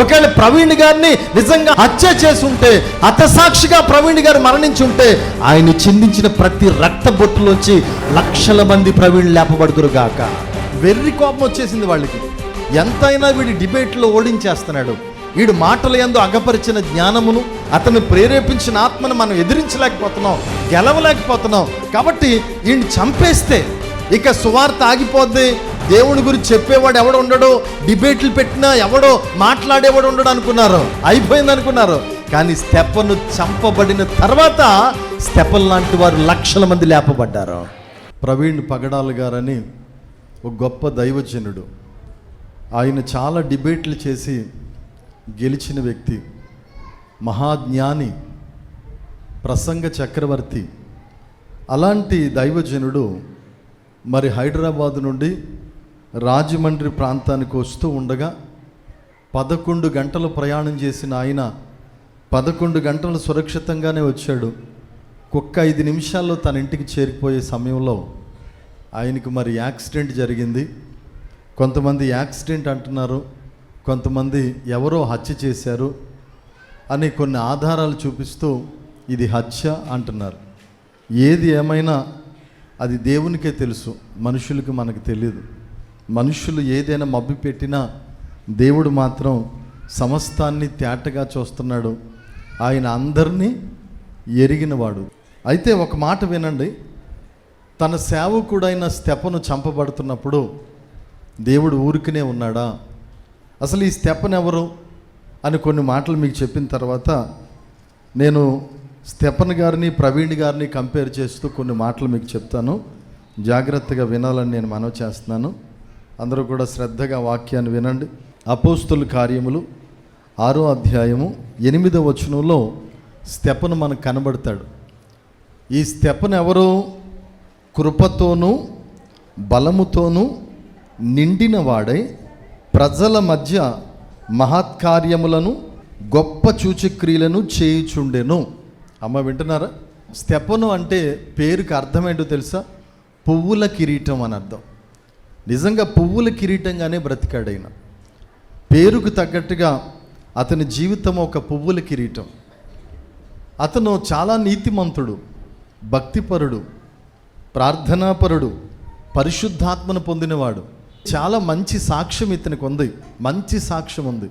ఒకవేళ ప్రవీణ్ గారిని నిజంగా హత్య చేసి ఉంటే హతసాక్షిగా ప్రవీణ్ గారు మరణించి ఉంటే ఆయన చిందించిన ప్రతి రక్త బొట్టులోంచి లక్షల మంది ప్రవీణ్ లేపబడుదురు గాక వెర్రి కోపం వచ్చేసింది వాళ్ళకి. ఎంతైనా వీడి డిబేట్లో ఓడించేస్తున్నాడు. వీడు మాటల ఎందు అగపరిచిన జ్ఞానమును అతను ప్రేరేపించిన ఆత్మను మనం ఎదిరించలేకపోతున్నాం గెలవలేకపోతున్నాం. కాబట్టి వీడిని చంపేస్తే ఇక సువార్త ఆగిపోద్ది. దేవుని గురించి చెప్పేవాడు ఎవడు ఉండడు? డిబేట్లు పెట్టినా ఎవడో మాట్లాడేవాడు ఉండడు అనుకున్నారు. అయిపోయింది అనుకున్నారు. కానీ స్టెప్పను చంపబడిన తర్వాత స్టెపల్ లాంటి వారు లక్షల మంది లేపబడ్డారు. ప్రవీణ్ పగడాలు గారని ఒక గొప్ప దైవజనుడు. ఆయన చాలా డిబేట్లు చేసి గెలిచిన వ్యక్తి మహాజ్ఞాని ప్రసంగ చక్రవర్తి. అలాంటి దైవజనుడు మరి హైదరాబాద్ నుండి రాజమండ్రి ప్రాంతానికి వస్తూ ఉండగా పదకొండు గంటలు ప్రయాణం చేసిన ఆయన పదకొండు గంటలు సురక్షితంగానే వచ్చాడు. కుక్క ఐదు నిమిషాల్లో తన ఇంటికి చేరిపోయే సమయంలో ఆయనకు మరి యాక్సిడెంట్ జరిగింది. కొంతమంది యాక్సిడెంట్ అంటున్నారు. కొంతమంది ఎవరో హత్య చేశారు అని కొన్ని ఆధారాలు చూపిస్తూ ఇది హత్య అంటున్నారు. ఏది ఏమైనా అది దేవునికే తెలుసు మనుషులకు మనకు తెలియదు మనుషులు ఏదైనా మబ్బి పెట్టినా దేవుడు మాత్రం సమస్తాన్ని తేటగా చూస్తున్నాడు. ఆయన అందరినీ ఎరిగినవాడు. అయితే ఒక మాట వినండి. తన సేవకుడైన స్తెపను చంపబడుతున్నప్పుడు దేవుడు ఊరికనే ఉన్నాడా? అసలు ఈ స్టెపన్ ఎవరు అని కొన్ని మాటలు మీకు చెప్పిన తర్వాత నేను స్టెపన్ గారిని ప్రవీణ్ గారిని కంపేర్ చేస్తూ కొన్ని మాటలు మీకు చెప్తాను. జాగ్రత్తగా వినాలని నేను మనవి చేస్తున్నాను. అందరూ కూడా శ్రద్ధగా వాక్యాన్ని వినండి. అపోస్తుల కార్యములు ఆరో అధ్యాయము ఎనిమిదో వచనంలో స్టెపను మనకు కనబడతాడు. ఈ స్టెపన్ ఎవరు? కృపతోనూ బలముతోనూ నిండిన వాడై ప్రజల మధ్య మహత్కార్యములను గొప్ప సూచక్రియలను చేయుచుండెను. అమ్మ వింటున్నారా? స్టెపను అంటే పేరుకి అర్థం ఏంటో తెలుసా? పువ్వుల కిరీటం అని అర్థం. నిజంగా పువ్వుల కిరీటంగానే బ్రతికాడైన పేరుకు తగ్గట్టుగా అతని జీవితం ఒక పువ్వుల కిరీటం. అతను చాలా నీతిమంతుడు భక్తిపరుడు ప్రార్థనాపరుడు పరిశుద్ధాత్మను పొందినవాడు. చాలా మంచి సాక్ష్యం ఇతనికి ఉంది. మంచి సాక్ష్యం ఉంది.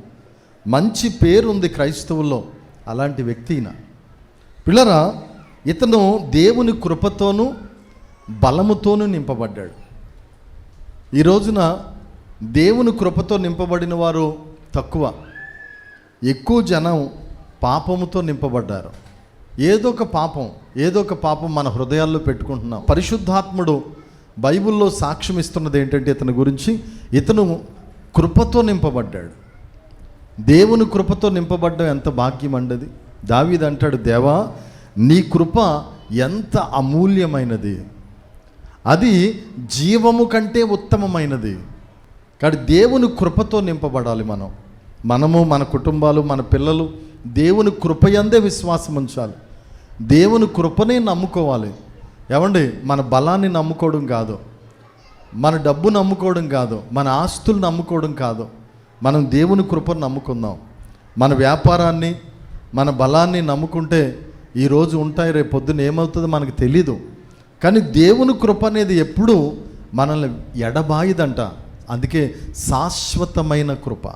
మంచి పేరు ఉంది క్రైస్తవుల్లో అలాంటి వ్యక్తి పిల్లరా ఇతను దేవుని కృపతోనూ బలముతోనూ నింపబడ్డాడు. ఈ రోజున దేవుని కృపతో నింపబడిన వారు తక్కువ. ఎక్కువ జనం పాపముతో నింపబడ్డారు. ఏదో ఒక పాపం ఏదో ఒక పాపం మన హృదయాల్లో పెట్టుకుంటున్నాం. పరిశుద్ధాత్ముడు బైబిల్లో సాక్ష్యం ఇస్తున్నది ఏంటంటే ఇతని గురించి ఇతను కృపతో నింపబడ్డాడు. దేవుని కృపతో నింపబడ్డం ఎంత భాగ్యం అండది దావీద్ అంటాడు దేవా నీ కృప ఎంత అమూల్యమైనది. అది జీవము కంటే ఉత్తమమైనది. కాబట్టి దేవుని కృపతో నింపబడాలి మనం. మనము మన కుటుంబాలు మన పిల్లలు దేవుని కృపయందే విశ్వాసం ఉంచాలి. దేవుని కృపనే నమ్ముకోవాలి. ఏమండి? మన బలాన్ని నమ్ముకోవడం కాదు. మన డబ్బు నమ్ముకోవడం కాదు. మన ఆస్తులు నమ్ముకోవడం కాదు. మనం దేవుని కృపను నమ్ముకుందాం. మన వ్యాపారాన్ని మన బలాన్ని నమ్ముకుంటే ఈరోజు ఉంటాయి రేపు పొద్దున ఏమవుతుందో మనకు తెలీదు. కానీ దేవుని కృప అనేది ఎప్పుడూ మనల్ని ఎడబాయిదంట. అందుకే శాశ్వతమైన కృప.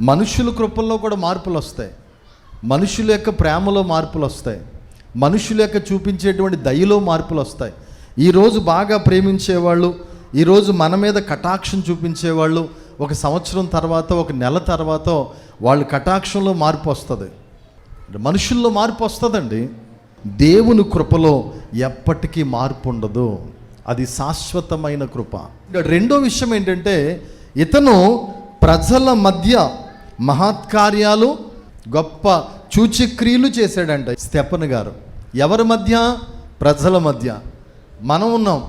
మనుషుల కృపల్లో కూడా మార్పులు వస్తాయి. మనుషుల యొక్క ప్రేమలో మార్పులు వస్తాయి. మనుషుల యొక్క చూపించేటువంటి దయలో మార్పులు వస్తాయి. ఈరోజు బాగా ప్రేమించేవాళ్ళు ఈరోజు మన మీద కటాక్షం చూపించేవాళ్ళు ఒక సంవత్సరం తర్వాత ఒక నెల తర్వాత వాళ్ళ కటాక్షంలో మార్పు వస్తుంది. మనుషుల్లో మార్పు వస్తుందండి. దేవుని కృపలో ఎప్పటికీ మార్పు ఉండదు. అది శాశ్వతమైన కృప. రెండో విషయం ఏంటంటే ఇతను ప్రజల మధ్య మహత్కార్యాలు గొప్ప చూచిక్రియలు చేశాడంట స్టెపన్ గారు. ఎవరి మధ్య? ప్రజల మధ్య. మనం ఉన్నాం.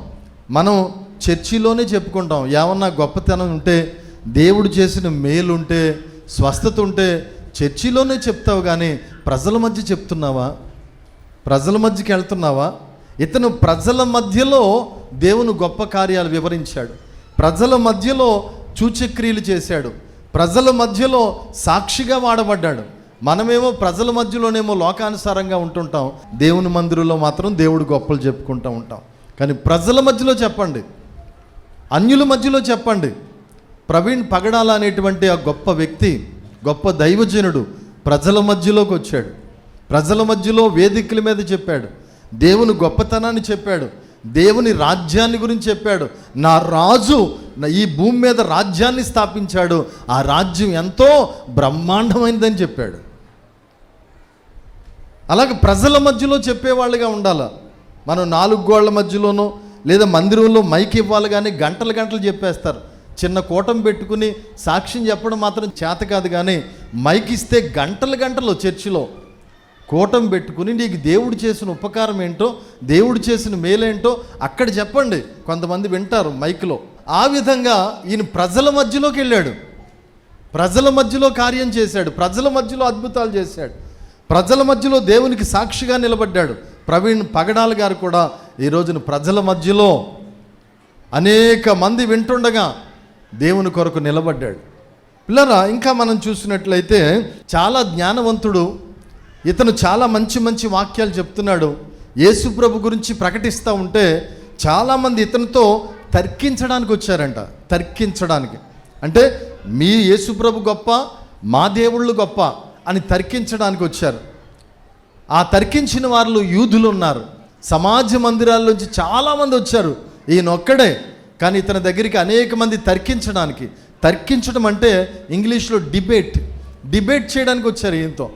మనం చర్చిలోనే చెప్పుకుంటాం. ఏమన్నా గొప్పతనం ఉంటే దేవుడు చేసిన మేలు ఉంటే స్వస్థత ఉంటే చర్చిలోనే చెప్తావు కానీ ప్రజల మధ్య చెప్తున్నావా? ప్రజల మధ్యకి వెళ్తున్నావా? ఇతను ప్రజల మధ్యలో దేవుని గొప్ప కార్యాలు వివరించాడు. ప్రజల మధ్యలో సూచక్రియలు చేశాడు. ప్రజల మధ్యలో సాక్షిగా వాడబడ్డాడు. మనమేమో ప్రజల మధ్యలోనేమో లోకానుసారంగా ఉంటుంటాం. దేవుని మందిరంలో మాత్రం దేవుడు గొప్పలు చెప్పుకుంటూ ఉంటాం. కానీ ప్రజల మధ్యలో చెప్పండి. అన్యుల మధ్యలో చెప్పండి. ప్రవీణ్ పగడాల అనేటువంటి ఆ గొప్ప వ్యక్తి గొప్ప దైవజనుడు ప్రజల మధ్యలోకి వచ్చాడు. ప్రజల మధ్యలో వేదికల మీద చెప్పాడు. దేవుని గొప్పతనాన్ని చెప్పాడు. దేవుని రాజ్యాన్ని గురించి చెప్పాడు. నా రాజు ఈ భూమి మీద రాజ్యాన్ని స్థాపించాడు. ఆ రాజ్యం ఎంతో బ్రహ్మాండమైందని చెప్పాడు. అలాగే ప్రజల మధ్యలో చెప్పేవాళ్ళుగా ఉండాలి. మనం నాలుగు గోళ్ళ మధ్యలోనో లేదా మందిరంలో మైక్ ఇవ్వాలి కానీ గంటలు గంటలు చెప్పేస్తారు. చిన్న కూటం పెట్టుకుని సాక్ష్యం చెప్పడం మాత్రం చేత కాదు కానీ మైక్ ఇస్తే గంటలు గంటలు చర్చిలో కూటం పెట్టుకుని నీకు దేవుడు చేసిన ఉపకారం ఏంటో దేవుడు చేసిన మేలేంటో అక్కడ చెప్పండి. కొంతమంది వింటారు మైక్లో. ఆ విధంగా ఈయన ప్రజల మధ్యలోకి వెళ్ళాడు. ప్రజల మధ్యలో కార్యం చేశాడు. ప్రజల మధ్యలో అద్భుతాలు చేశాడు. ప్రజల మధ్యలో దేవునికి సాక్షిగా నిలబడ్డాడు. ప్రవీణ్ పగడాల గారు కూడా ఈ రోజున ప్రజల మధ్యలో అనేక మంది వింటుండగా దేవుని కొరకు నిలబడ్డాడు. పిల్లరా ఇంకా మనం చూసినట్లయితే చాలా జ్ఞానవంతుడు ఇతను చాలా మంచి మంచి వాక్యాలు చెప్తున్నాడు. యేసుప్రభు గురించి ప్రకటిస్తూ ఉంటే చాలామంది ఇతనితో తర్కించడానికి వచ్చారంట. తర్కించడానికి. అంటే మీ యేసుప్రభు గొప్ప మా దేవుళ్ళు గొప్ప అని తర్కించడానికి వచ్చారు. ఆ తర్కించిన వారిలో యూదులు ఉన్నారు. సమాజ మందిరాల్లోంచి చాలామంది వచ్చారు. ఈయన ఒక్కడే కానీ ఇతని దగ్గరికి అనేక మంది తర్కించడానికి. తర్కించడం అంటే ఇంగ్లీష్లో డిబేట్. డిబేట్ చేయడానికి వచ్చారు ఈయనతో.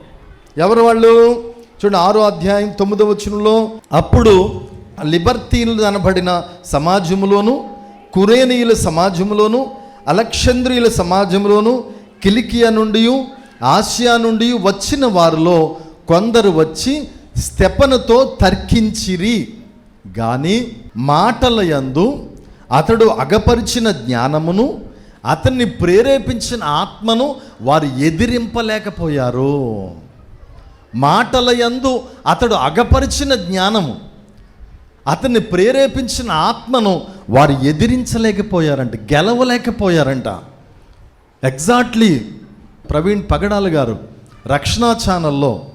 ఎవరు వాళ్ళు? చూడండి ఆరో అధ్యాయం తొమ్మిదో వచనంలో అప్పుడు లిబర్తీన్లు అనబడిన సమాజములోను కురేనీయుల సమాజంలోను అలక్షంద్రియుల సమాజంలోను కిలికియా నుండి ఆసియా నుండి వచ్చిన వారిలో కొందరు వచ్చి స్తెపనతో తర్కించిరి. కానీ మాటల యందు అతడు అగపరిచిన జ్ఞానమును అతన్ని ప్రేరేపించిన ఆత్మను వారు ఎదిరింపలేకపోయారు. మాటల యందు అతడు అగపరిచిన జ్ఞానము అతన్ని ప్రేరేపించిన ఆత్మను వారు ఎదిరించలేకపోయారంట గెలవలేకపోయారంట. ఎగ్జాక్ట్లీ ప్రవీణ్ పగడాల గారు రక్షణ ఛానల్లో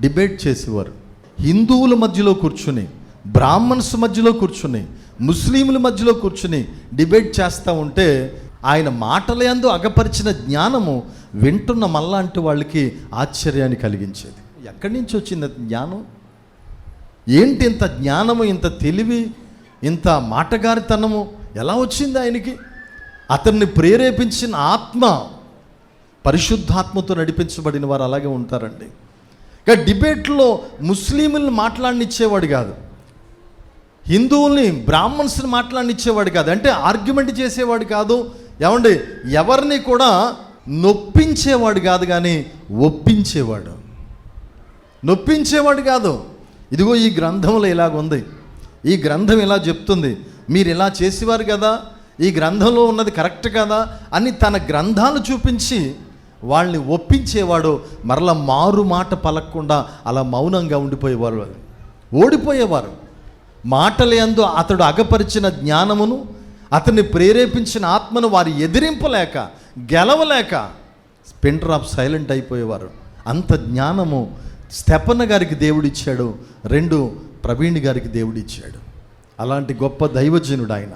డిబేట్ చేసేవారు. హిందువుల మధ్యలో కూర్చుని బ్రాహ్మణ్స్ మధ్యలో కూర్చుని ముస్లింల మధ్యలో కూర్చుని డిబేట్ చేస్తూ ఉంటే ఆయన మాటల యందు అగపరిచిన జ్ఞానము వింటున్న మళ్ళాంటి వాళ్ళకి ఆశ్చర్యాన్ని కలిగించేది. ఎక్కడి నుంచి వచ్చింది జ్ఞానం? ఏంటి ఇంత జ్ఞానము ఇంత తెలివి ఇంత మాటగారితనము? ఎలా వచ్చింది ఆయనకి? అతన్ని ప్రేరేపించిన ఆత్మ పరిశుద్ధాత్మతో నడిపించబడిన వారు అలాగే ఉంటారండి. ఇక డిబేట్లో ముస్లింలను మాట్లాడినిచ్చేవాడు కాదు. హిందువుల్ని బ్రాహ్మణ్స్ని మాట్లాడిచ్చేవాడు కాదు. అంటే ఆర్గ్యుమెంట్ చేసేవాడు కాదు. ఏమండి? ఎవరిని కూడా నొప్పించేవాడు కాదు కానీ ఒప్పించేవాడు. నొప్పించేవాడు కాదు. ఇదిగో ఈ గ్రంథంలో ఇలాగ ఉంది. ఈ గ్రంథం ఇలా చెప్తుంది. మీరు ఇలా చేసేవారు కదా? ఈ గ్రంథంలో ఉన్నది కరెక్ట్ కదా? అని తన గ్రంథాలు చూపించి వాళ్ళని ఒప్పించేవాడు. మరలా మారు మాట పలకకుండా అలా మౌనంగా ఉండిపోయేవారు. ఓడిపోయేవారు. మాటల యందు అతడు అగపరిచిన జ్ఞానమును అతన్ని ప్రేరేపించిన ఆత్మను వారు ఎదిరింపలేక గెలవలేక స్పెంటర్ ఆఫ్ సైలెంట్ అయిపోయేవారు. అంత జ్ఞానము స్టెపన్న గారికి దేవుడిచ్చాడు రెండు ప్రవీణ్ గారికి దేవుడిచ్చాడు. అలాంటి గొప్ప దైవజనుడు ఆయన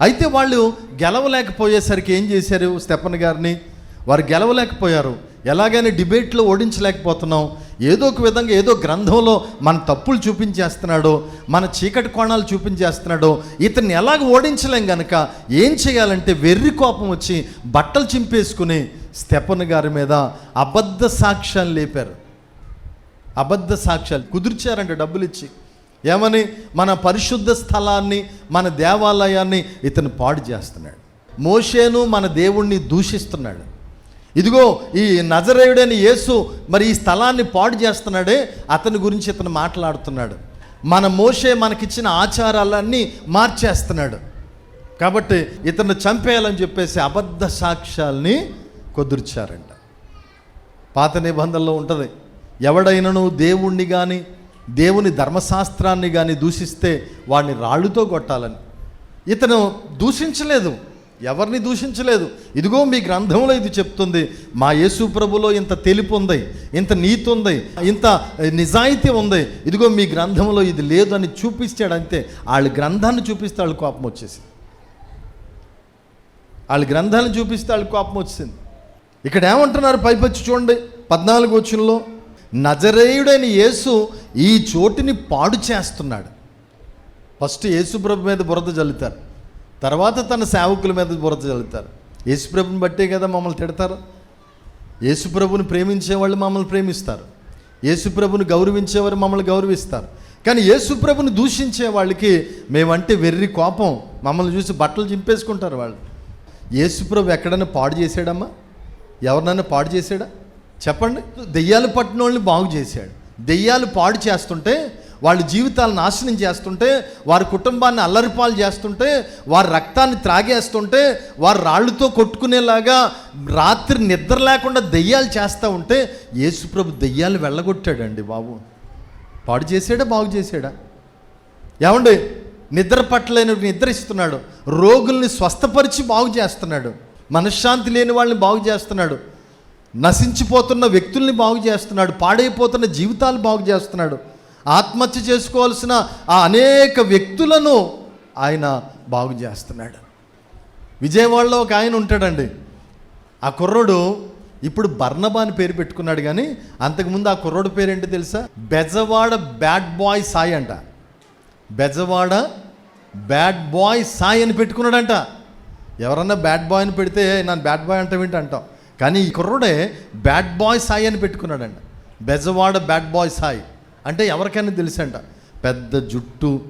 అయితే వాళ్ళు గెలవలేకపోయేసరికి ఏం చేశారు స్టెపన్ గారిని? వారు గెలవలేకపోయారు. ఎలాగైనా డిబేట్లో ఓడించలేకపోతున్నాం. ఏదో ఒక విధంగా ఏదో గ్రంథంలో మన తప్పులు చూపించేస్తున్నాడో మన చీకటి కోణాలు చూపించేస్తున్నాడో ఇతన్ని ఎలాగ ఓడించలేం గనక ఏం చేయాలంటే వెర్రి కోపం వచ్చి బట్టలు చింపేసుకుని స్టెపన్ గారి మీద అబద్ధ సాక్ష్యాలు లేపారు. అబద్ధ సాక్ష్యాలు కుదిర్చారంట డబ్బులు ఇచ్చి ఏమని? మన పరిశుద్ధ స్థలాన్ని మన దేవాలయాన్ని ఇతను పాడు చేస్తున్నాడు. మోషేను మన దేవుణ్ణి దూషిస్తున్నాడు. ఇదిగో ఈ నజరేయుడైన యేసు మరి ఈ స్థలాన్ని పాడు చేస్తున్నాడే అతని గురించి ఇతను మాట్లాడుతున్నాడు. మన మోషే మనకిచ్చిన ఆచారాలన్నీ మార్చేస్తున్నాడు. కాబట్టి ఇతను చంపేయాలని చెప్పేసి అబద్ధ సాక్ష్యాల్ని కుదుర్చారంట. పాత నిబంధనలో ఉంటుంది ఎవడైనను దేవుణ్ణి కానీ దేవుని ధర్మశాస్త్రాన్ని కానీ దూషిస్తే వాడిని రాళ్ళుతో కొట్టాలని. ఇతను దూషించలేదు. ఎవరిని దూషించలేదు. ఇదిగో మీ గ్రంథంలో ఇది చెప్తుంది. మా యేసు ప్రభులో ఇంత తెలుపు ఉంది ఇంత నీతి ఉంది ఇంత నిజాయితీ ఉంది. ఇదిగో మీ గ్రంథంలో ఇది లేదు అని చూపిస్తాడు అంతే వాళ్ళ గ్రంథాన్ని చూపిస్తే వాళ్ళ కోపం వచ్చేసి వాళ్ళ గ్రంథాన్ని చూపిస్తే వాళ్ళ కోపం వచ్చింది ఇక్కడ ఏమంటున్నారు పైపచ్చి చూడండి పద్నాలుగు వచ్చుల్లో నజరేయుడైన యేసు ఈ చోటుని పాడు చేస్తున్నాడు. ఫస్ట్ యేసుప్రభు మీద బురద జల్లుతారు. తర్వాత తన సేవకుల మీద బురద చల్లుతారు యేసుప్రభుని బట్టే కదా మమ్మల్ని తిడతారు. యేసుప్రభుని ప్రేమించే వాళ్ళు మమ్మల్ని ప్రేమిస్తారు. యేసుప్రభుని గౌరవించేవారు మమ్మల్ని గౌరవిస్తారు. కానీ యేసుప్రభుని దూషించే వాళ్ళకి మేమంటే వెర్రి కోపం. మమ్మల్ని చూసి బట్టలు చింపేసుకుంటారు వాళ్ళు. యేసుప్రభు ఎక్కడైనా పాడు చేశాడమ్మా? ఎవరినైనా పాడు చేశాడా? చెప్పండి. దెయ్యాలు పట్టిన వాళ్ళని బాగు చేశాడు. దెయ్యాలు పాడు చేస్తుంటే వాళ్ళ జీవితాలు నాశనం చేస్తుంటే వారి కుటుంబాన్ని అల్లరిపాలు చేస్తుంటే వారి రక్తాన్ని త్రాగేస్తుంటే వారు రాళ్ళతో కొట్టుకునేలాగా రాత్రి నిద్ర లేకుండా దెయ్యాలు చేస్తూ ఉంటే యేసుప్రభు దెయ్యాలు వెళ్ళగొట్టాడండి బాబు. పాడు చేసాడా బాగు చేసాడా ఏమండి? నిద్ర పట్టలేని నిద్ర ఇస్తున్నాడు రోగుల్ని స్వస్థపరిచి బాగు చేస్తున్నాడు. మనశ్శాంతి లేని వాళ్ళని బాగు చేస్తున్నాడు. నశించిపోతున్న వ్యక్తుల్ని బాగు చేస్తున్నాడు. పాడైపోతున్న జీవితాలు బాగు చేస్తున్నాడు. ఆత్మహత్య చేసుకోవాల్సిన ఆ అనేక వ్యక్తులను ఆయన బాగు చేస్తున్నాడు. విజయవాడలో ఒక ఆయన ఉంటాడండి. ఆ కుర్రోడు ఇప్పుడు బర్ణబా అని పేరు పెట్టుకున్నాడు కానీ అంతకుముందు ఆ కుర్రోడు పేరేంటి తెలుసా? బెజవాడ బ్యాడ్ బాయ్ సాయి అంట. బెజవాడ బ్యాడ్ బాయ్ సాయి అని పెట్టుకున్నాడంట. ఎవరన్నా బ్యాడ్ బాయ్ అని పెడితే నన్ను బ్యాడ్ బాయ్ అంటే ఏంటి అంటాం కానీ ఈ కుర్రోడే బ్యాడ్ బాయ్ సాయి అని పెట్టుకున్నాడంట. Bezawada bad boy Sai. అంటే ఎవరికైనా తెలుసంట పెద్ద జుట్టు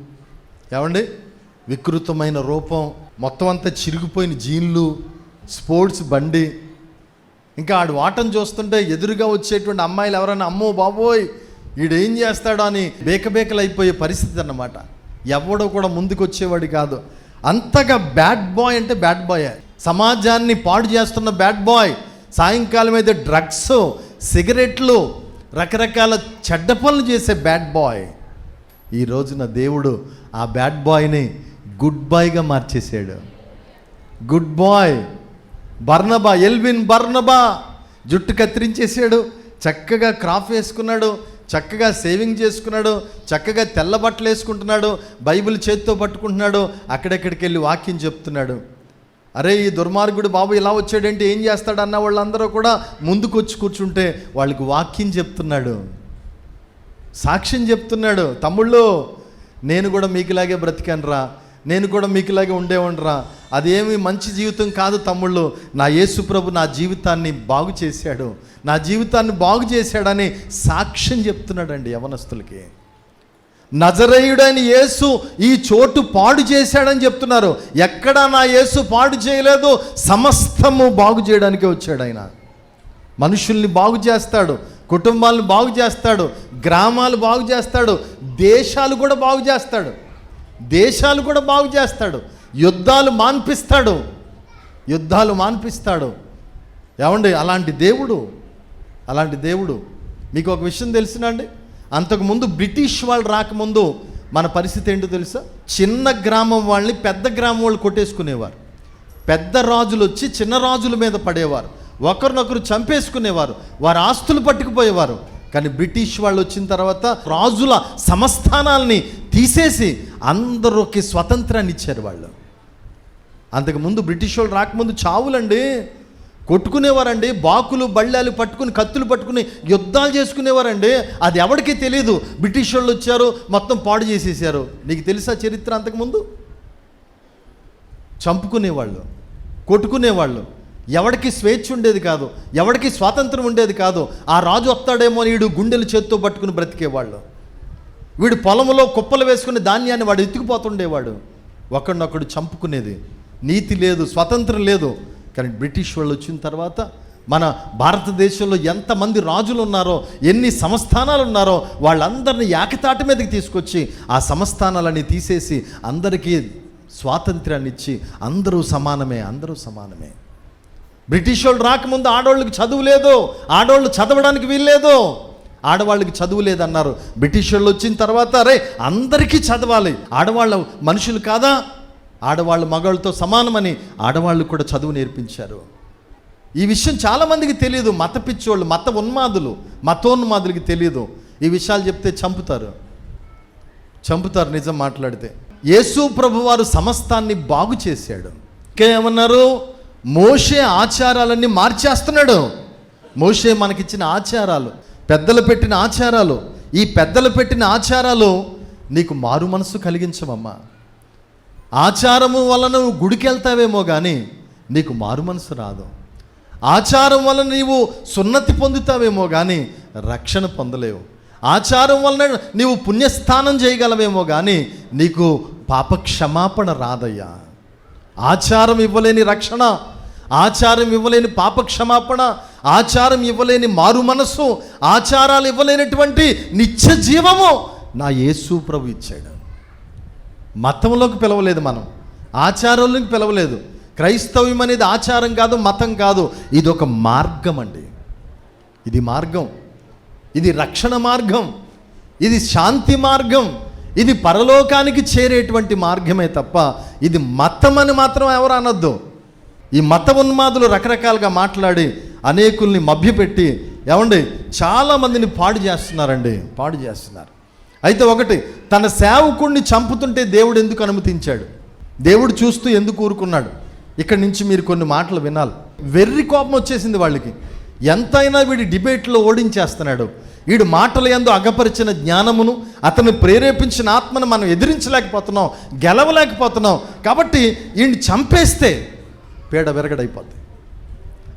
ఏమండి? వికృతమైన రూపం మొత్తం అంతా చిరిగిపోయిన జీన్లు స్పోర్ట్స్ బండి. ఇంకా ఆడు వాటం చూస్తుంటే ఎదురుగా వచ్చేటువంటి అమ్మాయిలు ఎవరైనా అమ్మో బాబోయ్ ఈడేం చేస్తాడో అని బేకబేకలు అయిపోయే పరిస్థితి అన్నమాట. ఎవడో కూడా ముందుకు వచ్చేవాడు కాదు. అంతగా బ్యాడ్ బాయ్ అంటే బ్యాడ్ బాయ్. సమాజాన్ని పాడు చేస్తున్న బ్యాడ్ బాయ్. సాయంకాలం అయితే డ్రగ్స్ సిగరెట్లు రకరకాల చెడ్డ పనులు చేసే బ్యాడ్ బాయ్ ఈ రోజున దేవుడు ఆ బ్యాడ్ బాయ్ని గుడ్ బాయ్గా మార్చేశాడు. Good boy Barnaba Elvin Barnaba జుట్టు కత్తిరించేసాడు చక్కగా క్రాఫ్ వేసుకున్నాడు చక్కగా సేవింగ్ చేసుకున్నాడు చక్కగా తెల్ల బట్టలు వేసుకుంటున్నాడు బైబిల్ చేతితో పట్టుకుంటున్నాడు అక్కడెక్కడికి వెళ్ళి వాక్యం చెప్తున్నాడు. అరే ఈ దుర్మార్గుడు బాబు ఇలా వచ్చాడంటే ఏం చేస్తాడు అన్న వాళ్ళందరూ కూడా ముందుకు వచ్చి కూర్చుంటే వాళ్ళకి వాక్యం చెప్తున్నాడు. సాక్ష్యం చెప్తున్నాడు. తమ్ముళ్ళు నేను కూడా మీకులాగే బ్రతికానురా. నేను కూడా మీకులాగే ఉండేవండ్రా అదేమి మంచి జీవితం కాదు తమ్ముళ్ళు. నా యేసు ప్రభు నా జీవితాన్ని బాగు చేశాడు. నా జీవితాన్ని బాగు చేశాడని సాక్ష్యం చెప్తున్నాడండి యవనస్తులకి. నజరేయుడని యేసు ఈ చోటు పాడు చేశాడని చెప్తున్నారు. ఎక్కడ నా యేసు పాడు చేయలేదు సమస్తము బాగు చేయడానికే వచ్చాడు ఆయన. మనుషుల్ని బాగు చేస్తాడు కుటుంబాలను బాగు చేస్తాడు గ్రామాలు బాగు చేస్తాడు దేశాలు కూడా బాగు చేస్తాడు దేశాలు కూడా బాగు చేస్తాడు యుద్ధాలు మాన్పిస్తాడు యుద్ధాలు మాన్పిస్తాడు. ఏమండి అలాంటి దేవుడు అలాంటి దేవుడు. మీకు ఒక విషయం తెలిసినండి అంతకుముందు బ్రిటిష్ వాళ్ళు రాకముందు మన పరిస్థితి ఏంటో తెలుసా? చిన్న గ్రామం వాళ్ళని పెద్ద గ్రామం వాళ్ళు కొట్టేసుకునేవారు. పెద్ద రాజులు వచ్చి చిన్న రాజుల మీద పడేవారు. ఒకరినొకరు చంపేసుకునేవారు. వారి ఆస్తులు పట్టుకుపోయేవారు. కానీ బ్రిటిష్ వాళ్ళు వచ్చిన తర్వాత రాజుల సమస్థానాల్ని తీసేసి అందరికి స్వతంత్రాన్ని ఇచ్చారు వాళ్ళు. అంతకుముందు బ్రిటిష్ వాళ్ళు రాకముందు చావులండి. కొట్టుకునేవారండి బాకులు బళ్ళాలు పట్టుకుని కత్తులు పట్టుకుని యుద్ధాలు చేసుకునేవారండి. అది ఎవరికి తెలియదు బ్రిటిష్ వాళ్ళు వచ్చారు మొత్తం పాడు చేసేసారు. నీకు తెలుసా చరిత్ర అంతకుముందు? చంపుకునేవాళ్ళు కొట్టుకునేవాళ్ళు. ఎవడికి స్వేచ్ఛ ఉండేది కాదు ఎవడికి స్వాతంత్రం ఉండేది కాదు ఆ రాజు వస్తాడేమో వీడు గుండెలు చేత్తో పట్టుకుని బ్రతికేవాళ్ళు. వీడు పొలంలో కుప్పలు వేసుకుని ధాన్యాన్ని వాడు ఎత్తుకుపోతుండేవాడు. ఒకడినొకడు చంపుకునేది. నీతి లేదు స్వతంత్రం లేదు. కానీ బ్రిటిష్ వాళ్ళు వచ్చిన తర్వాత మన భారతదేశంలో ఎంతమంది రాజులు ఉన్నారో ఎన్ని సంస్థానాలు ఉన్నారో వాళ్ళందరినీ ఏకతాటి మీదకి తీసుకొచ్చి ఆ సంస్థానాలని తీసేసి అందరికీ స్వాతంత్రాన్ని ఇచ్చి అందరూ సమానమే అందరూ సమానమే. బ్రిటిష్ వాళ్ళు రాకముందు ఆడవాళ్ళకి చదువు లేదు ఆడవాళ్ళు చదవడానికి వీల్లేదు. ఆడవాళ్ళకి చదువు లేదన్నారు. బ్రిటిష్ వాళ్ళు వచ్చిన తర్వాత అరే అందరికీ చదవాలి. ఆడవాళ్ళ మనుషులు కాదా? ఆడవాళ్ళు మగవాళ్ళతో సమానమని ఆడవాళ్ళు కూడా చదువు నేర్పించారు. ఈ విషయం చాలామందికి తెలియదు మత పిచ్చోళ్ళు మత ఉన్మాదులు మతోన్మాదులకి తెలియదు ఈ విషయాలు చెప్తే చంపుతారు. చంపుతారు నిజం మాట్లాడితే. యేసు ప్రభువారు సమస్తాన్ని బాగు చేశాడు. ఇంకేమన్నారు? మోషే ఆచారాలన్నీ మార్చేస్తున్నాడు. మోషే మనకిచ్చిన ఆచారాలు పెద్దలు పెట్టిన ఆచారాలు. ఈ పెద్దలు పెట్టిన ఆచారాలు నీకు మారు మనసు కలిగించవమ్మా. ఆచారము వలన నువ్వు గుడికి వెళ్తావేమో కానీ నీకు మారు మనసు రాదు. ఆచారం వలన నీవు సున్నతి పొందుతావేమో కానీ రక్షణ పొందలేవు. ఆచారం వలన నీవు పుణ్యస్థానం చేయగలవేమో కానీ నీకు పాప క్షమాపణ రాదయ్యా. ఆచారం ఇవ్వలేని రక్షణ ఆచారం ఇవ్వలేని పాప క్షమాపణ ఆచారం ఇవ్వలేని మారు మనస్సు ఆచారాలు ఇవ్వలేనటువంటి నిత్య జీవము నా యేసు ప్రభు ఇచ్చాడు. మతంలోకి పిలవలేదు మనం. ఆచారంలోకి పిలవలేదు. క్రైస్తవ్యం అనేది ఆచారం కాదు మతం కాదు. ఇది ఒక మార్గం అండి. ఇది మార్గం. ఇది రక్షణ మార్గం. ఇది శాంతి మార్గం. ఇది పరలోకానికి చేరేటువంటి మార్గమే తప్ప ఇది మతం అని మాత్రం ఎవరు అనొద్దు. ఈ మత ఉన్మాదులు రకరకాలుగా మాట్లాడి అనేకుల్ని మభ్యపెట్టి ఏమండి? చాలామందిని పాడు చేస్తున్నారండి. పాడు చేస్తున్నారు. అయితే ఒకటి తన సేవకుణ్ణి చంపుతుంటే దేవుడు ఎందుకు అనుమతించాడు? దేవుడు చూస్తూ ఎందుకు ఊరుకున్నాడు? ఇక్కడి నుంచి మీరు కొన్ని మాటలు వినాలి. వెర్రి కోపం వచ్చేసింది వాళ్ళకి. ఎంతైనా వీడి డిబేట్లో ఓడించేస్తున్నాడు. వీడు మాటలు ఎందు అగపరిచిన జ్ఞానమును అతను ప్రేరేపించిన ఆత్మను మనం ఎదిరించలేకపోతున్నాం గెలవలేకపోతున్నాం. కాబట్టి వీడిని చంపేస్తే పేడ విరగడైపోద్ది.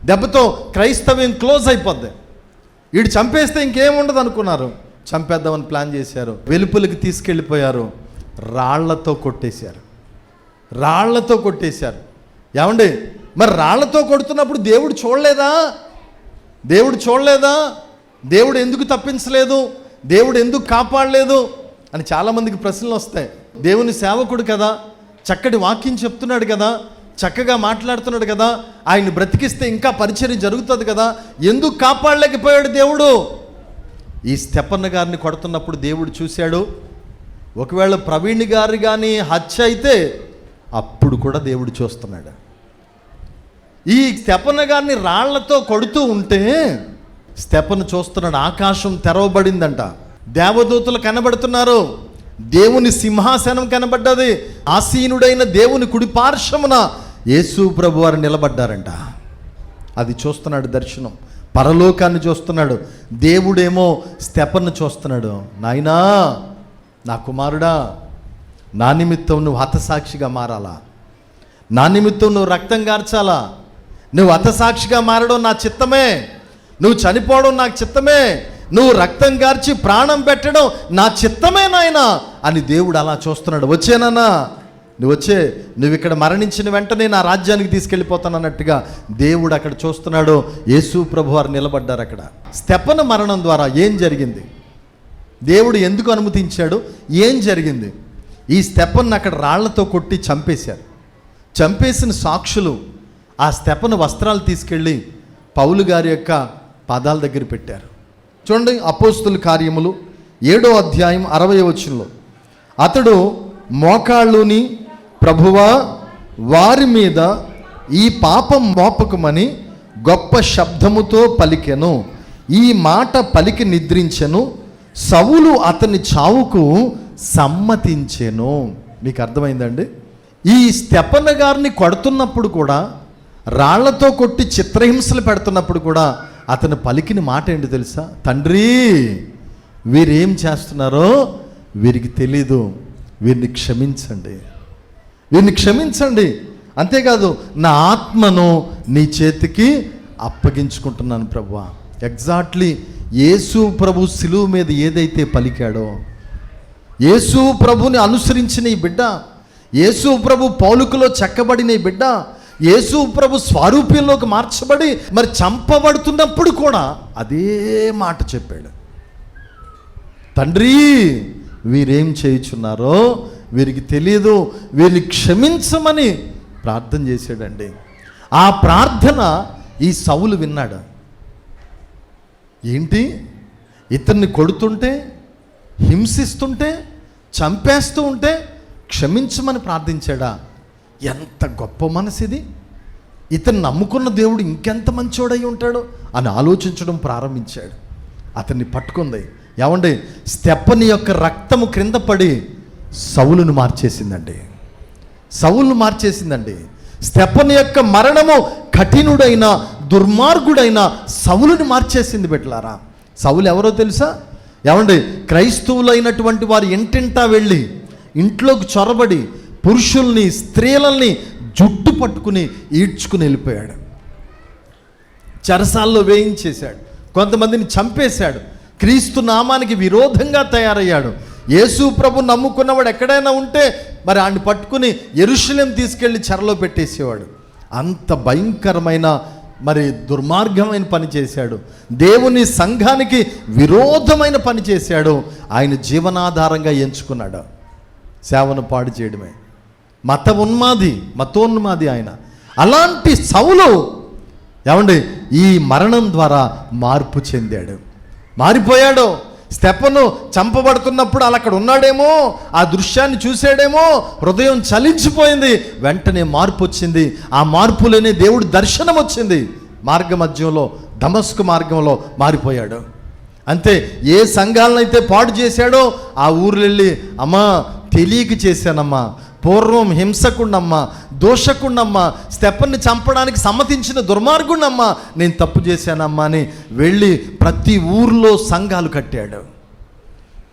దెబ్బతో క్రైస్తవ్యం క్లోజ్ అయిపోద్ది. వీడు చంపేస్తే ఇంకేముండదు అనుకున్నారు చంపేద్దామని ప్లాన్ చేశారు. వెలుపులకి తీసుకెళ్ళిపోయారు. రాళ్ళతో కొట్టేశారు. రాళ్ళతో కొట్టేశారు. ఏమండి? మరి రాళ్ళతో కొడుతున్నప్పుడు దేవుడు చూడలేదా? దేవుడు చూడలేదా? దేవుడు ఎందుకు తప్పించలేదు? దేవుడు ఎందుకు కాపాడలేదు? అని చాలామందికి ప్రశ్నలు వస్తాయి. దేవుని సేవకుడు కదా చక్కటి వాక్యం చెప్తున్నాడు కదా చక్కగా మాట్లాడుతున్నాడు కదా ఆయన్ని బ్రతికిస్తే ఇంకా పరిచర్య జరుగుతుంది కదా ఎందుకు కాపాడలేకపోయాడు దేవుడు? ఈ స్టెపన్న గారిని కొడుతున్నప్పుడు దేవుడు చూశాడు. ఒకవేళ ప్రవీణ్ గారి కానీ హత్య అయితే అప్పుడు కూడా దేవుడు చూస్తున్నాడు. ఈ స్టెపన్న గారిని రాళ్ళతో కొడుతూ ఉంటే స్టెపన్ చూస్తున్నాడు ఆకాశం తెరవబడిందంట. దేవదూతలు కనబడుతున్నారు. దేవుని సింహాసనం కనబడ్డది. ఆసీనుడైన దేవుని కుడి పార్శ్వమున యేసు ప్రభు వారు నిలబడ్డారంట. అది చూస్తున్నాడు దర్శనం. పరలోకాన్ని చూస్తున్నాడు. దేవుడేమో స్టెపన్ను చూస్తున్నాడు. నాయనా నా కుమారుడా నా నిమిత్తం నువ్వు హతసాక్షిగా మారాలా? నా నిమిత్తం నువ్వు రక్తం గార్చాలా? నువ్వు హతసాక్షిగా మారడం నా చిత్తమే. నువ్వు చనిపోవడం నాకు చిత్తమే. నువ్వు రక్తం గార్చి ప్రాణం పెట్టడం నా చిత్తమే నాయనా అని దేవుడు అలా చూస్తున్నాడు. వచ్చేనన్నా నువ్వు వచ్చే నువ్వు ఇక్కడ మరణించిన వెంటనే నా రాజ్యానికి తీసుకెళ్ళిపోతానన్నట్టుగా దేవుడు అక్కడ చూస్తున్నాడు. యేసు ప్రభు వారు నిలబడ్డారు అక్కడ. స్తెపన మరణం ద్వారా ఏం జరిగింది? దేవుడు ఎందుకు అనుమతించాడు? ఏం జరిగింది? ఈ స్టెపన్ అక్కడ రాళ్ళతో కొట్టి చంపేశారు. చంపేసిన సాక్షులు ఆ స్తెపను వస్త్రాలు తీసుకెళ్ళి పౌలు గారి యొక్క పాదాల దగ్గర పెట్టారు. చూడండి అపోస్తుల కార్యములు ఏడో అధ్యాయం అరవై వచనంలో. అతడు మోకాళ్ళుని ప్రభువా వారి మీద ఈ పాపం మోపకమని గొప్ప శబ్దముతో పలికెను. ఈ మాట పలికి నిద్రించెను. సవులు అతని చావుకు సమ్మతించెను. మీకు అర్థమైందండి? ఈ స్టెపన్న గారిని కొడుతున్నప్పుడు కూడా రాళ్ళతో కొట్టి చిత్రహింసలు పెడుతున్నప్పుడు కూడా అతను పలికిన మాట ఏంటి తెలుసా? తండ్రి వీరేం చేస్తున్నారో వీరికి తెలీదు. వీరిని క్షమించండి. వీరిని క్షమించండి. అంతేకాదు నా ఆత్మను నీ చేతికి అప్పగించుకుంటున్నాను ప్రభు ఎగ్జాక్ట్లీ యేసు ప్రభు సిలువు మీద ఏదైతే పలికాడో యేసు ప్రభుని అనుసరించిన ఈ బిడ్డ యేసు ప్రభు పౌలుకులో చెక్కబడిన ఈ బిడ్డ యేసు ప్రభు స్వారూప్యంలోకి మార్చబడి మరి చంపబడుతున్నప్పుడు కూడా అదే మాట చెప్పాడు. తండ్రి వీరేం చేయుచున్నారో వీరికి తెలియదు వీరిని క్షమించమని ప్రార్థన చేశాడండి. ఆ ప్రార్థన ఈ సవులు విన్నాడు. ఏంటి? ఇతన్ని కొడుతుంటే హింసిస్తుంటే చంపేస్తూ ఉంటే క్షమించమని ప్రార్థించాడా? ఎంత గొప్ప మనసు ఇది ఇతను నమ్ముకున్న దేవుడు ఇంకెంత మంచోడై ఉంటాడో అని ఆలోచించడం ప్రారంభించాడు. అతన్ని పట్టుకుంది. ఏమండి? స్టెప్పని యొక్క రక్తము క్రింద పడి సౌలును మార్చేసిందండి. సౌలును మార్చేసిందండి. స్టెప్పని యొక్క మరణము కఠినుడైన దుర్మార్గుడైన సౌలుని మార్చేసింది బిడ్డలారా. సవులు ఎవరో తెలుసా? ఏమండి? క్రైస్తవులైనటువంటి వారు ఇంటింటా వెళ్ళి ఇంట్లోకి చొరబడి పురుషుల్ని స్త్రీలని జుట్టు పట్టుకుని ఈడ్చుకుని వెళ్ళిపోయాడు. చెరసాల్లో వేయించేశాడు. కొంతమందిని చంపేశాడు. క్రీస్తు నామానికి విరోధంగా తయారయ్యాడు. యేసు ప్రభు నమ్ముకున్నవాడు ఎక్కడైనా ఉంటే మరి ఆయన పట్టుకుని ఎరుషలేం తీసుకెళ్ళి చెరలో పెట్టేసేవాడు. అంత భయంకరమైన మరి దుర్మార్గమైన పని చేశాడు. దేవుని సంఘానికి విరోధమైన పని చేశాడు. ఆయన జీవనాధారంగా ఎంచుకున్నాడు. సేవను పాడు చేయడమే. మత ఉన్మాది మతోన్మాది ఆయన. అలాంటి సౌలు ఏమండి? ఈ మరణం ద్వారా మార్పు చెందాడు. మారిపోయాడు. స్టెప్పను చంపబడుతున్నప్పుడు అలా అక్కడ ఉన్నాడేమో ఆ దృశ్యాన్ని చూసాడేమో హృదయం చలించిపోయింది వెంటనే మార్పు వచ్చింది. ఆ మార్పులోనే దేవుడు దర్శనం వచ్చింది. మార్గ మధ్యంలో దమస్కు మార్గంలో మారిపోయాడు. అంతే ఏ సంఘాలనైతే పాడు చేశాడో ఆ ఊర్లో వెళ్ళి అమ్మా తెలియక చేశానమ్మా పూర్వం హింసకుండమ్మా దోషకుండమ్మా స్టెప్పన్ని చంపడానికి సమ్మతించిన దుర్మార్గుండమ్మ నేను తప్పు చేశానమ్మా అని వెళ్ళి ప్రతి ఊర్లో సంఘాలు కట్టాడు.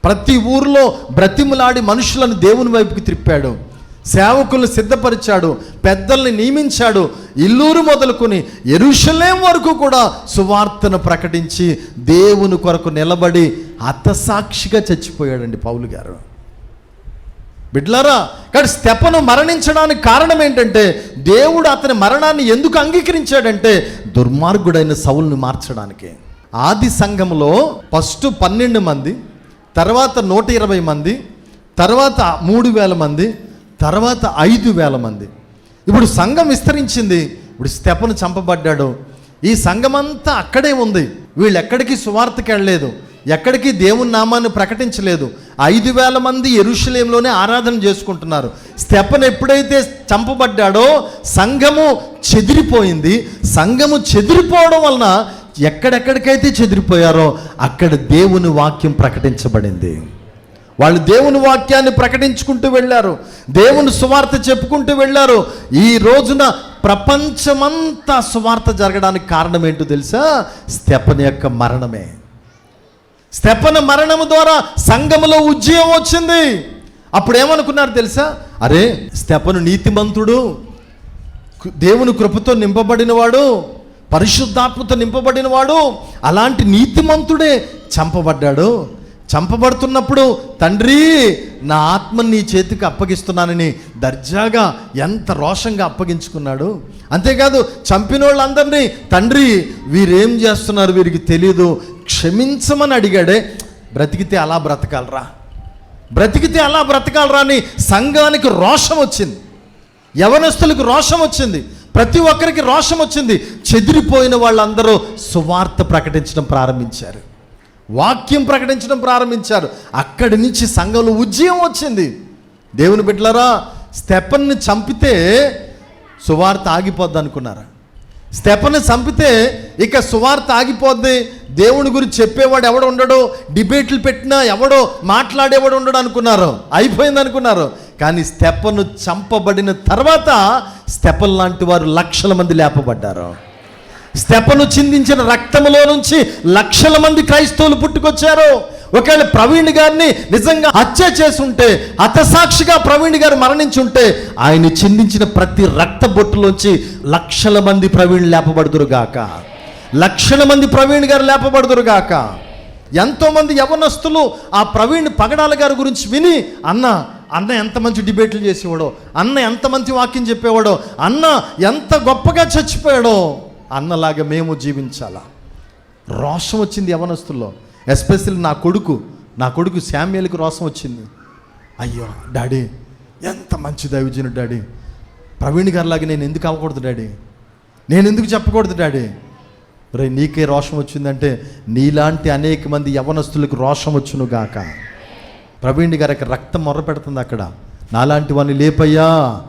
ప్రతి ఊర్లో బ్రతిములాడి మనుషులను దేవుని వైపుకి త్రిప్పాడు సేవకులను సిద్ధపరిచాడు. పెద్దల్ని నియమించాడు. ఇల్లూరు మొదలుకొని ఎరుషలేం వరకు కూడా సువార్తను ప్రకటించి దేవుని కొరకు నిలబడి హతసాక్షిగా చచ్చిపోయాడండి పౌలు గారు. బిడ్లారా కానీ స్తెపను మరణించడానికి కారణం ఏంటంటే దేవుడు అతని మరణాన్ని ఎందుకు అంగీకరించాడంటే దుర్మార్గుడైన సౌల్ని మార్చడానికి. ఆది సంఘంలో ఫస్ట్ పన్నెండు మంది తర్వాత నూట ఇరవై మంది తర్వాత మూడు వేల మంది తర్వాత ఐదు వేల మంది. ఇప్పుడు సంఘం విస్తరించింది ఇప్పుడు స్టెపను చంపబడ్డాడు. ఈ సంఘమంతా అక్కడే ఉంది. వీళ్ళు ఎక్కడికి సువార్తకి వెళ్ళలేదు ఎక్కడికి దేవుని నామాన్ని ప్రకటించలేదు. ఐదు వేల మంది ఎరుషలేంలోనే ఆరాధన చేసుకుంటున్నారు. స్తెపన్ ఎప్పుడైతే చంపబడ్డాడో సంఘము చెదిరిపోయింది. సంఘము చెదిరిపోవడం వలన ఎక్కడెక్కడికైతే చెదిరిపోయారో అక్కడ దేవుని వాక్యం ప్రకటించబడింది. వాళ్ళు దేవుని వాక్యాన్ని ప్రకటించుకుంటూ వెళ్ళారు. దేవుని సువార్త చెప్పుకుంటూ వెళ్ళారు. ఈ రోజున ప్రపంచమంతా సువార్త జరగడానికి కారణం ఏంటో తెలుసా? స్తెపన్ యొక్క మరణమే. స్తెపన మరణము ద్వారా సంఘములో ఉజ్జయం వచ్చింది. అప్పుడు ఏమనుకున్నారు తెలుసా? అరే స్తెపను నీతిమంతుడు దేవుని కృపతో నింపబడినవాడు పరిశుద్ధాత్మతో నింపబడినవాడు అలాంటి నీతిమంతుడే చంపబడ్డాడు. చంపబడుతున్నప్పుడు తండ్రి నా ఆత్మని నీ చేతికి అప్పగిస్తున్నానని దర్జాగా ఎంత రోషంగా అప్పగించుకున్నాడు. అంతేకాదు చంపిన వాళ్ళందరినీ తండ్రి వీరేం చేస్తున్నారు వీరికి తెలియదు క్షమించమని అడిగాడే బ్రతికితే అలా బ్రతకాలరా. బ్రతికితే అలా బ్రతకాలరా అని సంఘానికి రోషం వచ్చింది. యవనస్తులకు రోషం వచ్చింది. ప్రతి ఒక్కరికి రోషం వచ్చింది. చెదిరిపోయిన వాళ్ళందరూ సువార్త ప్రకటించడం ప్రారంభించారు. వాక్యం ప్రకటించడం ప్రారంభించారు. అక్కడి నుంచి సంఘంలో ఉజ్జయం వచ్చింది. దేవుని బిడ్డలారా స్టెపన్ని చంపితే సువార్త ఆగిపోద్ది అనుకున్నారా? స్టెపన్ని చంపితే ఇక సువార్త ఆగిపోద్ది. దేవుని గురించి చెప్పేవాడు ఎవడు ఉండడు? డిబేట్లు పెట్టినా ఎవడో మాట్లాడేవాడు ఉండడు అనుకున్నారు. అయిపోయింది అనుకున్నారు. కానీ స్టెపను చంపబడిన తర్వాత స్టెపన్ లాంటి వారు లక్షల మంది లేపబడ్డారు. స్టెపను చిందించిన రక్తములో నుంచి లక్షల మంది క్రైస్తవులు పుట్టుకొచ్చారు. ఒకవేళ ప్రవీణ్ గారిని నిజంగా హత్య చేసుంటే హతసాక్షిగా ప్రవీణ్ గారు మరణించుంటే ఆయన చిందించిన ప్రతి రక్త బొట్టులోంచి లక్షల మంది ప్రవీణ్ లేపబడుదురు గాక. లక్షల మంది ప్రవీణ్ గారు లేపబడుదురు గాక. ఎంతోమంది యవనస్తులు ఆ ప్రవీణ్ పగడాల గారి గురించి విని అన్న అన్న ఎంత మంచి డిబేట్లు చేసేవాడో అన్న ఎంత మంచి వాక్యం చెప్పేవాడో అన్న ఎంత గొప్పగా చచ్చిపోయాడో అన్నలాగా మేము జీవించాలా? రోషం వచ్చింది యవనస్తుల్లో. ఎస్పెషల్లీ నా కొడుకు. నా కొడుకు శామ్యుల్కి రోషం వచ్చింది. అయ్యో డాడీ ఎంత మంచి దైవజనుడు డాడీ. ప్రవీణ్ గారిలాగా నేను ఎందుకు అవ్వకూడదు డాడీ? నేను ఎందుకు చెప్పకూడదు డాడీ? రే నీకే రోషం వచ్చిందంటే నీలాంటి అనేక మంది యవనస్తులకు రోషం వచ్చును గాక. ప్రవీణ్ గారికి రక్తం మొర్ర పెడుతుంది అక్కడ. నాలాంటి వాడిని లేపయ్యా.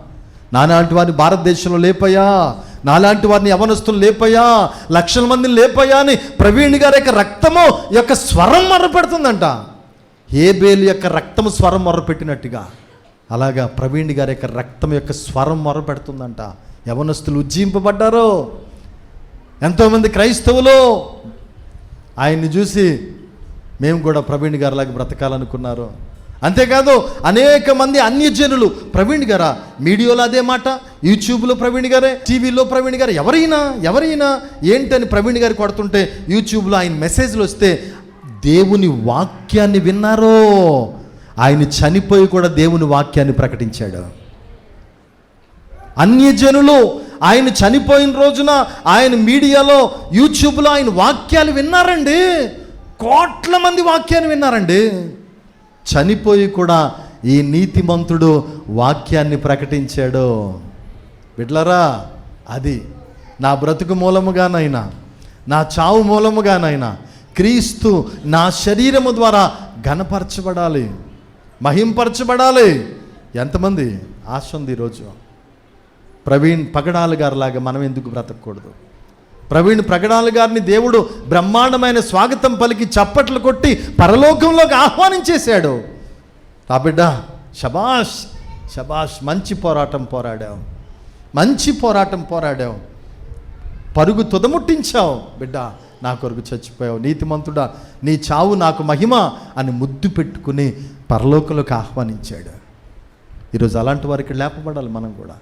నాలాంటి వాడిని భారతదేశంలో లేపయ్యా. నాలాంటి వారిని యవనస్తులు లేపయ్యా లక్షల మందిని లేపయ్యా అని ప్రవీణ్ గారి యొక్క రక్తము యొక్క స్వరం మర్రపెడుతుందంట హేబేలు యొక్క రక్తము స్వరం మొర్రపెట్టినట్టుగా అలాగా ప్రవీణ్ గారి యొక్క రక్తం యొక్క స్వరం మొరపెడుతుందంట. యవనస్తులు ఉజ్జీంపబడ్డారు? ఎంతోమంది క్రైస్తవులు ఆయన్ని చూసి మేము కూడా ప్రవీణ్ గారిలాగా బ్రతకాలనుకున్నారు. అంతేకాదు అనేక మంది అన్యజనులు. ప్రవీణ్ గారా మీడియాలో అదే మాట యూట్యూబ్లో ప్రవీణ్ గారే టీవీలో ప్రవీణ్ గారు ఎవరైనా ఎవరైనా ఏంటని ప్రవీణ్ గారు కొడుతుంటే యూట్యూబ్లో ఆయన మెసేజ్లు వస్తే దేవుని వాక్యాన్ని విన్నారో? ఆయన చనిపోయి కూడా దేవుని వాక్యాన్ని ప్రకటించాడు. అన్యజనులు ఆయన చనిపోయిన రోజున ఆయన మీడియాలో యూట్యూబ్లో ఆయన వాక్యాలు విన్నారండి. కోట్ల మంది వాక్యాన్ని విన్నారండి. చనిపోయి కూడా ఈ నీతిమంతుడు వాక్యాన్ని ప్రకటించాడు. బిడ్లరా అది నా బ్రతుకు మూలముగానైనా నా చావు మూలముగానైనా క్రీస్తు నా శరీరము ద్వారా ఘనపరచబడాలి మహింపరచబడాలి. ఎంతమంది ఆశ ఉంది ఈరోజు ప్రవీణ్ పగడాలు గారిలాగా మనం ఎందుకు బ్రతకూడదు? ప్రవీణ్ ప్రగడాలు గారిని దేవుడు బ్రహ్మాండమైన స్వాగతం పలికి చప్పట్లు కొట్టి పరలోకంలోకి ఆహ్వానించేశాడు. ఆ బిడ్డ శబాష్ శబాష్ మంచి పోరాటం పోరాడావు. మంచి పోరాటం పోరాడావు. పరుగు తుదముట్టించావు. బిడ్డ నా కొరకు చచ్చిపోయావు. నీతిమంతుడా నీ చావు నాకు మహిమ అని ముద్దు పెట్టుకుని పరలోకంలోకి ఆహ్వానించాడు. ఈరోజు అలాంటి వారికి లేపబడాలి మనం కూడా.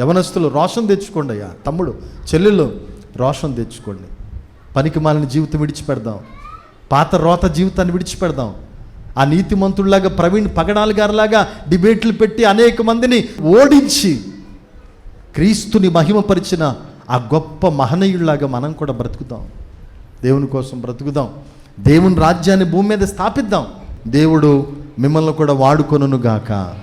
యవనస్తులు రోషం తెచ్చుకోండి అయ్యా. తమ్ముడు చెల్లెళ్ళు రోషం తెచ్చుకోండి. పనికి మాలిన జీవితం విడిచిపెడదాం. పాత రోత జీవితాన్ని విడిచిపెడదాం. ఆ నీతిమంతుడిలాగా ప్రవీణ్ పగడాలు గారిలాగా డిబేట్లు పెట్టి అనేక మందిని ఓడించి క్రీస్తుని మహిమపరిచిన ఆ గొప్ప మహనీయుడిలాగా మనం కూడా బ్రతుకుదాం. దేవుని కోసం బ్రతుకుదాం. దేవుని రాజ్యాన్ని భూమి మీద స్థాపిద్దాం. దేవుడు మిమ్మల్ని కూడా వాడుకొనును గాక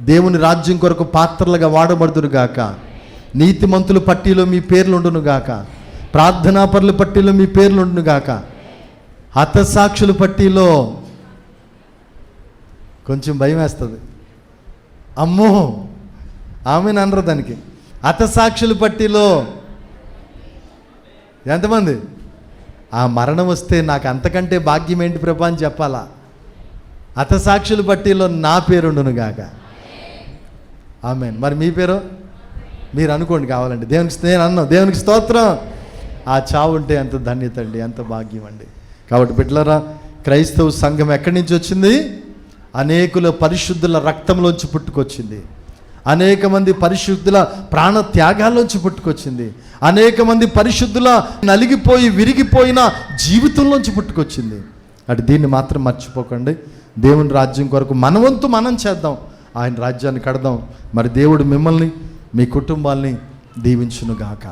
దేవుని రాజ్యం కొరకు పాత్రలుగా వాడబడుదురు గాక నీతిమంతుల పట్టీలో మీ పేర్లు ఉండును గాక. ప్రార్థనాపరుల పట్టీలో మీ పేర్లు ఉండును గాక. హతసాక్షుల పట్టీలో కొంచెం భయం వేస్తుంది. అమ్మో! ఆమె అనరు దానికి. హతసాక్షుల పట్టీలో ఎంతమంది? ఆ మరణం వస్తే నాకు అంతకంటే భాగ్యం ఏంటి ప్రభా అని చెప్పాలా? హతసాక్షుల పట్టిలో నా పేరుండును గాక. ఆమె మరి మీ పేరు? మీరు అనుకోండి కావాలండి. దేవునికి నేను అన్నాను దేవునికి స్తోత్రం. ఆ చావు ఉంటే ఎంత ధన్యత అండి ఎంత భాగ్యం అండి. కాబట్టి బిడ్డలరా క్రైస్తవ సంఘం ఎక్కడి నుంచి వచ్చింది? అనేకుల పరిశుద్ధుల రక్తంలోంచి పుట్టుకొచ్చింది. అనేక మంది పరిశుద్ధుల ప్రాణ త్యాగాల్లోంచి పుట్టుకొచ్చింది. అనేక మంది పరిశుద్ధుల నలిగిపోయి విరిగిపోయిన జీవితంలోంచి పుట్టుకొచ్చింది. అటు దీన్ని మాత్రం మర్చిపోకండి. దేవుని రాజ్యం కొరకు మనవంతు మనం చేద్దాం. ఆయన రాజ్యాన్ని కడదాం. మరి దేవుడు మిమ్మల్ని మీ కుటుంబాల్ని దీవించునుగాక.